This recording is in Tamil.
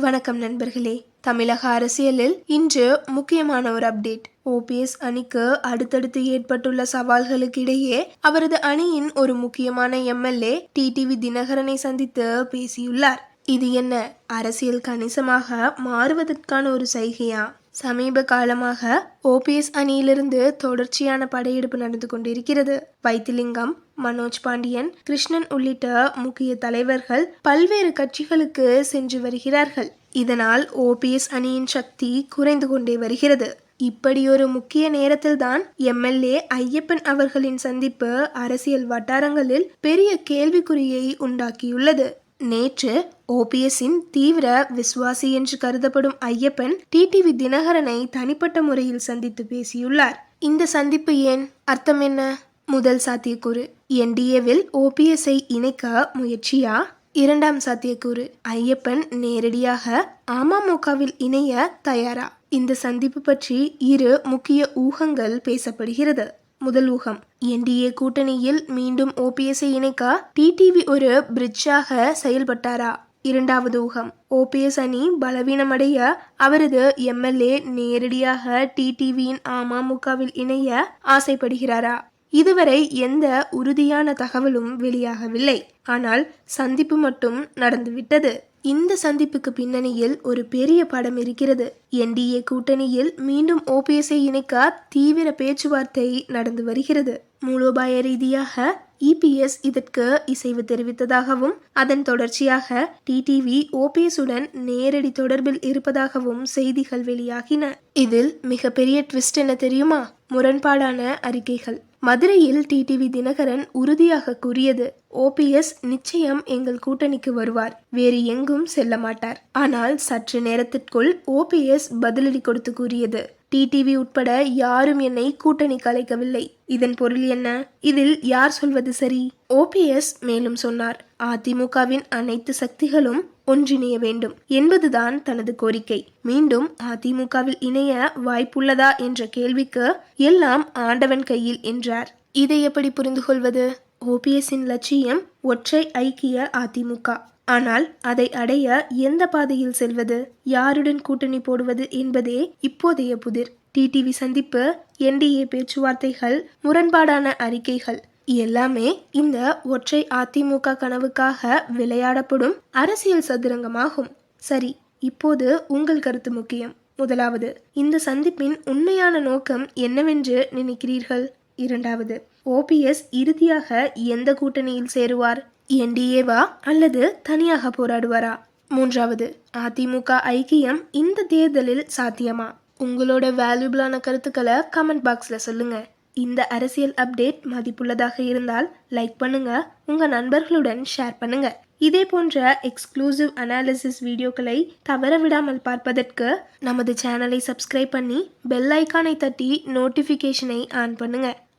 வணக்கம் நண்பர்களே. தமிழக அரசியலில் இன்று முக்கியமான ஒரு அப்டேட். ஓபிஎஸ் அணிக்கு அடுத்தடுத்து ஏற்பட்டுள்ள சவால்களுக்கு இடையே அவரது அணியின் ஒரு முக்கியமான எம்எல்ஏ டிடிவி தினகரனை சந்தித்து பேசியுள்ளார். இது என்ன? அரசியல் கணிசமாக மாறுவதற்கான ஒரு சைகையா? சமீப காலமாக ஓபிஎஸ் அணியிலிருந்து தொடர்ச்சியான படையெடுப்பு நடந்து கொண்டிருக்கிறது. வைத்திலிங்கம் மனோஜ் பாண்டியன் கிருஷ்ணன் உள்ளிட்ட முக்கிய தலைவர்கள் பல்வேறு கட்சிகளுக்கு சென்று வருகிறார்கள். இதனால் ஓபிஎஸ் அணியின் சக்தி குறைந்து கொண்டே வருகிறது. இப்படியொரு முக்கிய நேரத்தில்தான் எம்எல்ஏ ஐயப்பன் அவர்களின் சந்திப்பு அரசியல் வட்டாரங்களில் பெரிய கேள்விக்குறியை உண்டாக்கியுள்ளது. நேற்று ஓபிஎஸ்ஸின் தீவிர விசுவாசி என்று கருதப்படும் ஐயப்பன் டிடிவி தினகரனை தனிப்பட்ட முறையில் சந்தித்து பேசியுள்ளார். இந்த சந்திப்பு ஏன்? அர்த்தம் என்ன? முதல் சாத்தியக்கூறு. என்டிஏவில் ஓபிஎஸ்ஐ இணைக்க முயற்சியா? இரண்டாம் சாத்தியக்கூறு. ஐயப்பன் நேரடியாக அமமுகவில் இணைய தயாரா? இந்த சந்திப்பு பற்றி இரு முக்கிய ஊகங்கள் பேசப்படுகிறது. முதல் ஊகம் என்டிஏ கூட்டணியில் மீண்டும் ஓபிஎஸ்ஐ இணைக்க டிடிவி ஒரு பிரிட்ஜாக செயல்பட்டாரா? இரண்டாவது ஊகம் ஓபிஎஸ் அணி பலவீனமடைய அவரது எம்எல்ஏ நேரடியாக டிடிவியின் அமமுகவில் இணைய ஆசைப்படுகிறாரா? இதுவரை எந்த உறுதியான தகவலும் வெளியாகவில்லை. ஆனால் சந்திப்பு மட்டும் நடந்துவிட்டது. இந்த சந்திப்புக்கு பின்னணியில் ஒரு பெரிய படம் இருக்கிறது. என்டிஏ கூட்டணியில் மீண்டும் ஓபிஎஸ்ஐ இணைக்க தீவிர பேச்சுவார்த்தை நடந்து வருகிறது. மூலோபாய ரீதியாக இபிஎஸ் இதற்கு இசைவு தெரிவித்ததாகவும் அதன் தொடர்ச்சியாக டிடிவி ஓபிஎஸ்-உடன் நேரடி தொடர்பில் இருப்பதாகவும் செய்திகள் வெளியாகின. இதில் மிகப்பெரிய ட்விஸ்ட் என்ன தெரியுமா? முரண்பாடான அறிக்கைகள். மதுரையில் டிடிவி தினகரன் உறுதியாக கூறியது. ஓபிஎஸ் நிச்சயம் எங்கள் கூட்டணிக்கு வருவார். வேறு எங்கும் செல்ல மாட்டார். ஆனால் சற்று நேரத்திற்குள் ஓபிஎஸ் பதிலடி கொடுத்து கூறியது. டிடிவி உட்பட யாரும் என்னை கூட்டணி கலைக்கவில்லை இதன் பொருள் என்ன? இதில் யார் சொல்வது சரி? ஓபிஎஸ் மேலும் சொன்னார். அதிமுகவின் அனைத்து சக்திகளும் ஒன்றிணைய வேண்டும் என்பதுதான் தனது கோரிக்கை. மீண்டும் அதிமுகவில் இணைய வாய்ப்புள்ளதா என்ற கேள்விக்கு எல்லாம் ஆண்டவன் கையில் என்றார். இதை எப்படி புரிந்து கொள்வது ஓபிஎஸ்ஸின் லட்சியம் ஒற்றை ஐக்கிய அதிமுக. ஆனால் அதை அடைய எந்த பாதையில் செல்வது? யாருடன் கூட்டணி போடுவது என்பதே இப்போதைய புதிர். டிடிவி சந்திப்பு என்டிஏ பேச்சுவார்த்தைகள் முரண்பாடான அறிக்கைகள் எல்லாமே இந்த ஒற்றை அதிமுக கனவுக்காக விளையாடப்படும் அரசியல் சதுரங்கமாகும். சரி இப்போது உங்கள் கருத்து முக்கியம். முதலாவது இந்த சந்திப்பின் உண்மையான நோக்கம் என்னவென்று நினைக்கிறீர்கள்? இரண்டாவது. ஓபிஎஸ் இறுதியாக எந்த கூட்டணியில் சேருவார்? என்டிஏவா அல்லது தனியாக போராடுவாரா? மூன்றாவது. அதிமுக ஐக்கியம் இந்த தேர்தலில் சாத்தியமா? உங்களோட வேல்யூபிளான கருத்துக்களை கமெண்ட் பாக்ஸில் சொல்லுங்க. இந்த அரசியல் அப்டேட் மதிப்புள்ளதாக இருந்தால் லைக் பண்ணுங்க. உங்க நண்பர்களுடன் ஷேர் பண்ணுங்க. இதே போன்ற எக்ஸ்க்ளூசிவ் அனாலிசிஸ் வீடியோக்களை தவற விடாமல் பார்ப்பதற்கு நமது சேனலை சப்ஸ்கிரைப் பண்ணி பெல் ஐக்கானை தட்டி நோட்டிஃபிகேஷனை ஆன் பண்ணுங்கள்